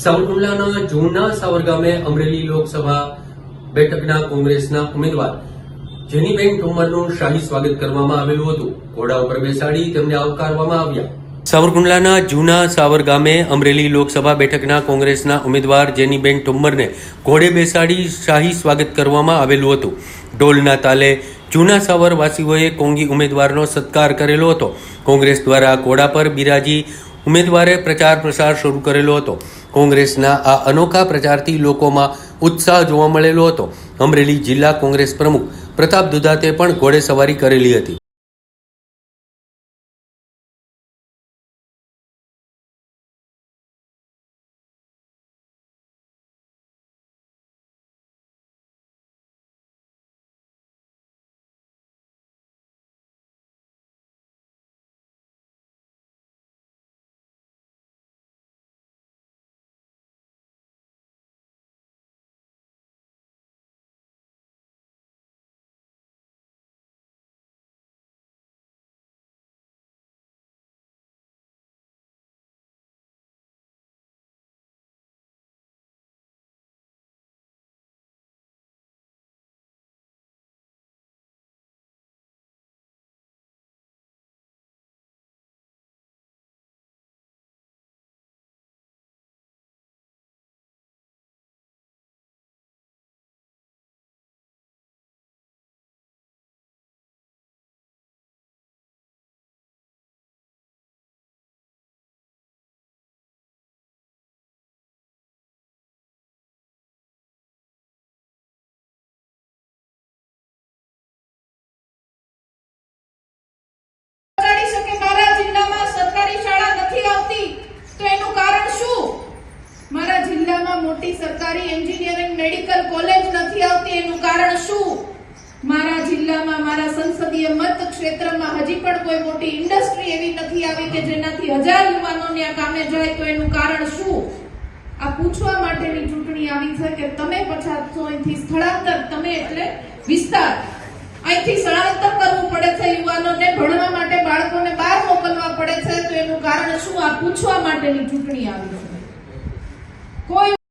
સાવરકુંડલાના જૂના સાવર ગામે અમરેલી લોકસભા બેઠકના કોંગ્રેસના ઉમેદવાર જેનીબેન ઠુમ્મરનું શાહી સ્વાગત કરવામાં આવેલું હતું. ઘોડા ઉપર બેસાડી તેમને આવકારવામાં આવ્યા. સાવરકુંડલાના જૂના સાવર ગામે અમરેલી લોકસભા બેઠકના કોંગ્રેસના ઉમેદવાર જેનીબેન ઠુમ્મરને ઘોડે બેસાડી શાહી સ્વાગત કરવામાં આવેલું હતું. ઢોલના તાલે જૂના સાવરવાસીઓએ કોંગી ઉમેદવારનો સત્કાર કરેલો હતો. કોંગ્રેસ દ્વારા ઘોડા પર બિરાજી ઉમેદવારે પ્રચાર પ્રસાર શરૂ કરેલો હતો. કોંગ્રેસના આ અનોખા પ્રચારથી લોકોમાં ઉત્સાહ જોવા મળેલો હતો. અમરેલી જિલ્લા કોંગ્રેસ પ્રમુખ પ્રતાપ દુધાતે પણ ઘોડેસવારી કરેલી હતી. જિલ્લામાં મોટી સરકારી એન્જિનિયરિંગ મેડિકલ કોલેજ નથી આવતી, એનું કારણ શું? મારા જિલ્લામાં, મારા સંસદીય મત ક્ષેત્રમાં હજી પણ કોઈ મોટી ઇન્ડસ્ટ્રી એવી નથી આવી કે જેનાથી હજાર યુવાનોને આ કામે જાય તો એનું કારણ શું? આ પૂછવા માટેની ચૂંટણી આવી છે કે તમે પછાત છો અહીંથી સ્થળાંતર, તમે એટલે વિસ્તાર. અહીંથી સ્થળાંતર કરવું પડે છે યુવાનોને, ભણવા માટે બાળકોને બહાર મોકલવા પડે છે તો એનું કારણ શું? આ પૂછવા માટેની ચૂંટણી આવી છે. કોઈ